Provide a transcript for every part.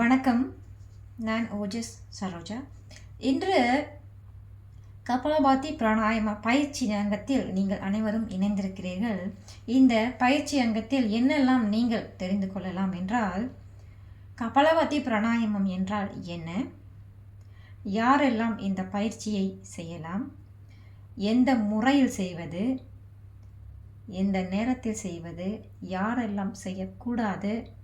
வணக்கம். நான் ஓஜஸ் சரோஜா. இன்று கபாலபாத்தி பிராணாயம பயிற்சி அங்கத்தில் நீங்கள் அனைவரும் இணைந்திருக்கிறீர்கள். இந்த பயிற்சி அங்கத்தில் என்னெல்லாம் நீங்கள் தெரிந்து கொள்ளலாம் என்றால் கபாலபாத்தி பிராணாயாமம் என்றால் என்ன? யாரெல்லாம் இந்த பயிற்சியை செய்யலாம்? எந்த முறையில் செய்வது? எந்த நேரத்தில் செய்வது? யாரெல்லாம் செய்யக்கூடாது?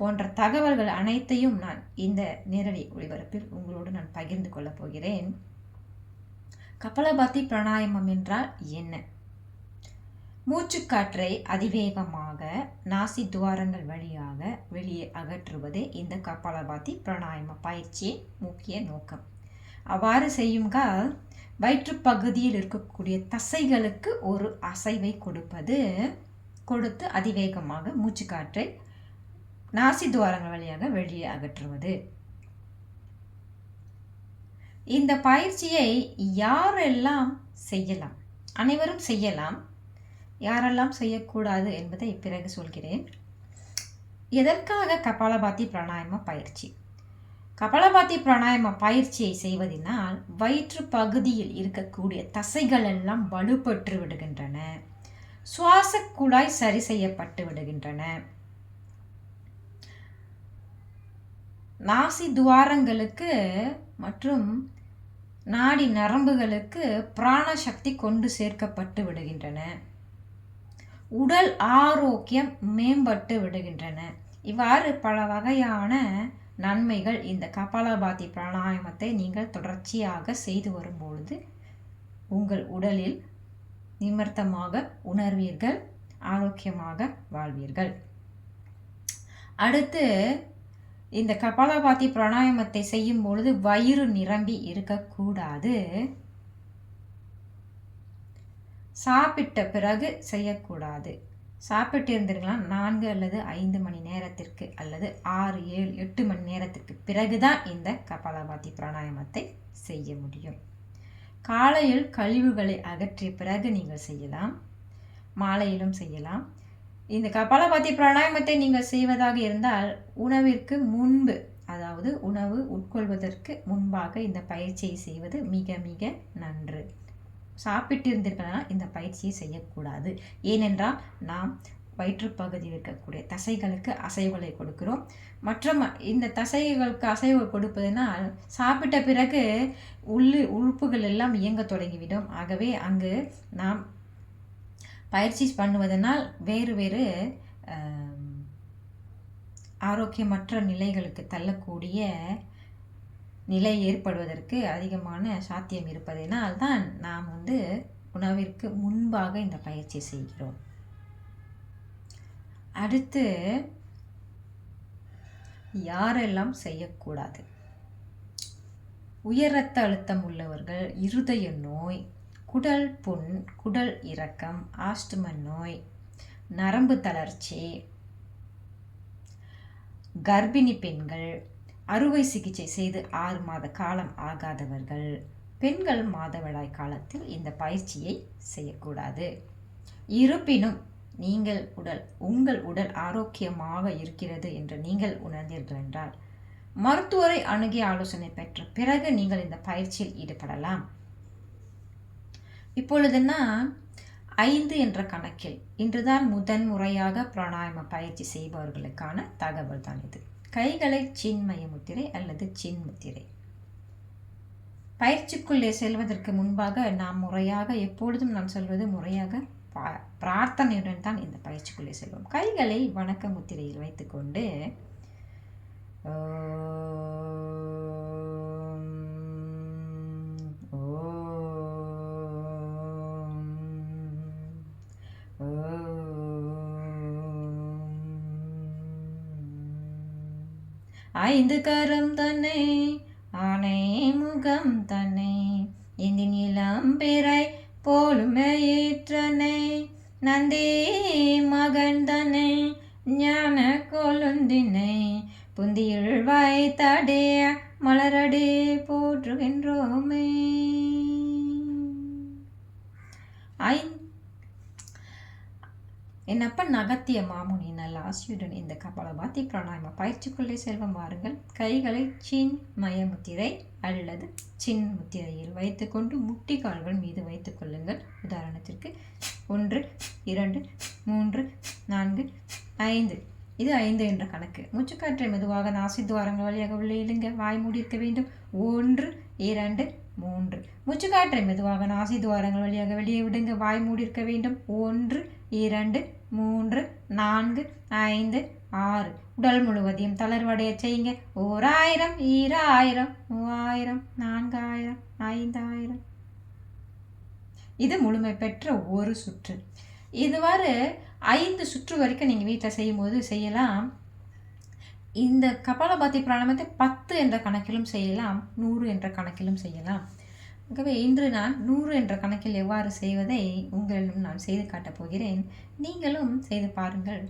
போன்ற தகவல்கள் அனைத்தையும் நான் இந்த நேரடி ஒளிபரப்பில் உங்களோடு நான் பகிர்ந்து கொள்ளப் போகிறேன். கபலபாத்தி பிராணாயாமம் என்றால் என்ன? மூச்சுக்காற்றை அதிவேகமாக நாசி துவாரங்கள் வழியாக வெளியே அகற்றுவதே இந்த கபாலபாதி பிராணாயாம பயிற்சியின் முக்கிய நோக்கம். அவ்வாறு செய்யுங்கால் வயிற்றுப்பகுதியில் இருக்கக்கூடிய தசைகளுக்கு ஒரு அசைவை கொடுப்பது கொடுத்து அதிவேகமாக மூச்சுக்காற்றை நாசி துவாரங்கள் வழியாக வெளியே அகற்றுவது. இந்த பயிற்சியை யாரெல்லாம் செய்யலாம்? அனைவரும் செய்யலாம். யாரெல்லாம் செய்யக்கூடாது என்பதை பிறகு சொல்கிறேன். எதற்காக கபாலபாத்தி பிராணாயாம பயிற்சி? கபாலபாத்தி பிராணாயாம பயிற்சியை செய்வதனால் வயிற்று பகுதியில் இருக்கக்கூடிய தசைகள் எல்லாம் வலுப்பற்று விடுகின்றன. சுவாச குழாய் சரி செய்யப்பட்டு விடுகின்றன. நாசி துவாரங்களுக்கு மற்றும் நாடி நரம்புகளுக்கு பிராண சக்தி கொண்டு சேர்க்கப்பட்டு விடுகின்றன. உடல் ஆரோக்கியம் மேம்பட்டு விடுகின்றன. இவ்வாறு பல வகையான நன்மைகள் இந்த கபாலபாதி பிராணாயாமத்தை நீங்கள் தொடர்ச்சியாக செய்து வரும்பொழுது உங்கள் உடலில் நிமிர்த்தமாக உணர்வீர்கள் ஆரோக்கியமாக வாழ்வீர்கள். அடுத்து இந்த கபாலபாத்தி பிராணாயாமத்தை செய்யும் பொழுது வயிறு நிரம்பி இருக்கக்கூடாது சாப்பிட்ட பிறகு செய்யக்கூடாது. சாப்பிட்டு இருந்திருக்கலாம் நான்கு அல்லது ஐந்து மணி நேரத்திற்கு அல்லது ஆறு ஏழு எட்டு மணி நேரத்திற்கு பிறகுதான் இந்த கபாலபாத்தி பிராணாயாமத்தை செய்ய முடியும். காலையில் கழிவுகளை அகற்றிய பிறகு நீங்கள் செய்யலாம். மாலையிலும் செய்யலாம். இந்த கபாலபாத்தி பிராணாயாமத்தை நீங்கள் செய்வதாக இருந்தால் உணவிற்கு முன்பு அதாவது உணவு உட்கொள்வதற்கு முன்பாக இந்த பயிற்சியை செய்வது மிக மிக நன்று. சாப்பிட்டு இருந்திருக்கலாம் இந்த பயிற்சியை செய்யக்கூடாது. ஏனென்றால் நாம் வயிற்றுப்பகுதியில் இருக்கக்கூடிய தசைகளுக்கு அசைவுகளை கொடுக்கிறோம். மற்றும் இந்த தசைகளுக்கு அசைவு கொடுப்பதனால் சாப்பிட்ட பிறகு உள்ளு உறுப்புகள் எல்லாம் இயங்க தொடங்கிவிடும். ஆகவே அங்கு நாம் பயிற்சி பண்ணுவதனால் வேறு வேறு ஆரோக்கியமற்ற நிலைகளுக்கு தள்ளக்கூடிய நிலை ஏற்படுவதற்கு அதிகமான சாத்தியம் இருப்பதனால் தான் நாம் வந்து உணவிற்கு முன்பாக இந்த பயிற்சி செய்கிறோம். அடுத்து யாரெல்லாம் செய்யக்கூடாது? உயர் ரத்த அழுத்தம் உள்ளவர்கள் இருதய நோய் குடல் புண் குடல் இறக்கம் ஆஸ்துமன் நோய் நரம்பு தளர்ச்சி கர்ப்பிணி பெண்கள் அறுவை சிகிச்சை செய்து ஆறு மாத காலம் ஆகாதவர்கள். பெண்கள் மாதவிடாய் காலத்தில் இந்த பயிற்சியை செய்யக்கூடாது. இருப்பினும் நீங்கள் உடல் உங்கள் உடல் ஆரோக்கியமாக இருக்கிறது என்று நீங்கள் உணர்ந்தீர்கள் என்றால் மருத்துவரை அணுகி ஆலோசனை பெற்ற பிறகு நீங்கள் இந்த பயிற்சியில் ஈடுபடலாம். இப்பொழுதுன்னா ஐந்து என்ற கணக்கில் இன்றுதான் முதன் முறையாக பிராணாயாம பயிற்சி செய்பவர்களுக்கான தகவல் தான் இது. கைகளை சின்மய முத்திரை அல்லது சின் முத்திரை. பயிற்சிக்குள்ளே செல்வதற்கு முன்பாக நாம் முறையாக எப்பொழுதும் நான் சொல்வது முறையாக பிரார்த்தனையுடன் தான் இந்த பயிற்சிக்குள்ளே செல்வோம். கைகளை வணக்க முத்திரையில் வைத்துக்கொண்டு ஐந்து கரம் தன்னை ஆனை முகம் தன்னை இந்த நிலம் பிறை போலுமையேற்றனை நந்தி மகன் தன்னை ஞான கொழுந்தினை? புந்தியில் வைத்தடைய மலரடி போற்றுகின்றோமே. ஐந்து என்னப்ப நகத்திய அகத்திய மாமுனி நல்ல ஆசியுடன் இந்த கபாலபாத்தி பிராணாயம பயிற்சிக்குள்ளே செல்வம் வாருங்கள். கைகளை சின் மய முத்திரை அல்லது சின் முத்திரையில் வைத்துக்கொண்டு முட்டி கால்கள் மீது வைத்துக் கொள்ளுங்கள். உதாரணத்திற்கு ஒன்று இரண்டு மூன்று நான்கு ஐந்து. இது ஐந்து என்ற கணக்கு. மூச்சுக்காற்றை மெதுவாக நாசி துவாரங்கள் வழியாக உள்ளே இழுங்க. வாய் மூடி இருக்க வேண்டும். ஒன்று இரண்டு மூன்று. மூச்சுக்காற்றை மெதுவாக நாசி துவாரங்கள் வழியாக வெளியே விடுங்க. வாய் மூடி இருக்க வேண்டும். ஒன்று இரண்டு மூன்று நான்கு ஐந்து ஆறு. உடல் முழுவதையும் தளர்வடைய செய்யுங்க. ஓராயிரம் ஈராயிரம் மூவாயிரம் நான்காயிரம் ஐந்தாயிரம். இது முழுமை பெற்ற ஒரு சுற்று. இதுவாறு ஐந்து சுற்று வரைக்கும் நீங்கள் வீட்டில் செய்யும்போது செய்யலாம். இந்த கபாலபாத்தி பிராணாயாமத்தை பத்து என்ற கணக்கிலும் செய்யலாம் நூறு என்ற கணக்கிலும் செய்யலாம். ஆகவே இன்று நான் நூறு என்ற கணக்கில் எவ்வாறு செய்வதை உங்களிடம் நான் செய்து காட்டப் போகிறேன். நீங்களும் செய்து பாருங்கள்.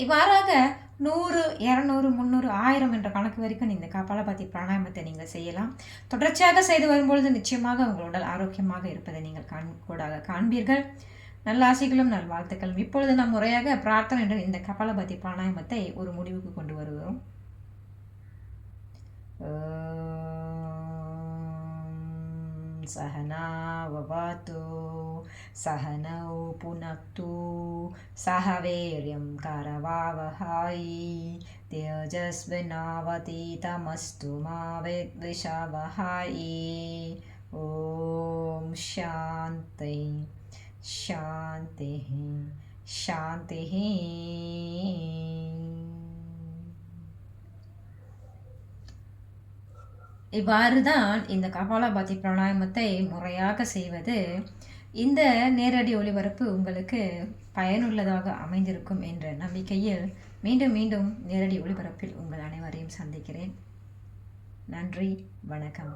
இவ்வாறாக நூறு இரநூறு முந்நூறு ஆயிரம் என்ற கணக்கு வரைக்கும் இந்த கபாலபாதி பிராணாயாமத்தை நீங்கள் செய்யலாம். தொடர்ச்சியாக செய்து வரும்பொழுது நிச்சயமாக உங்கள் உடல் ஆரோக்கியமாக இருப்பதை நீங்கள் காண் கூடாக காண்பீர்கள். நல்ல ஆசைகளும் நல் வாழ்த்துக்களும். இப்பொழுது நாம் முறையாக பிரார்த்தனை என்ற இந்த கபாலபாதி பிராணாயாமத்தை ஒரு முடிவுக்கு கொண்டு வருகிறோம். सहनावतु सहनौ पुनक्तु सह वीर्यं करवावहै। तेजस्विनावतीतमस्तु मा विद्विषावहै ॐ शान्ति शान्तिः शान्तिः। இவ்வாறு தான் இந்த கபாலாபாதி பிராணாயாமத்தை முறையாக செய்வது இந்த நேரடி ஒளிபரப்பு உங்களுக்கு பயனுள்ளதாக அமைந்திருக்கும் என்ற நம்பிக்கையில் மீண்டும் மீண்டும் நேரடி ஒளிபரப்பில் உங்கள் அனைவரையும் சந்திக்கிறேன். நன்றி வணக்கம்.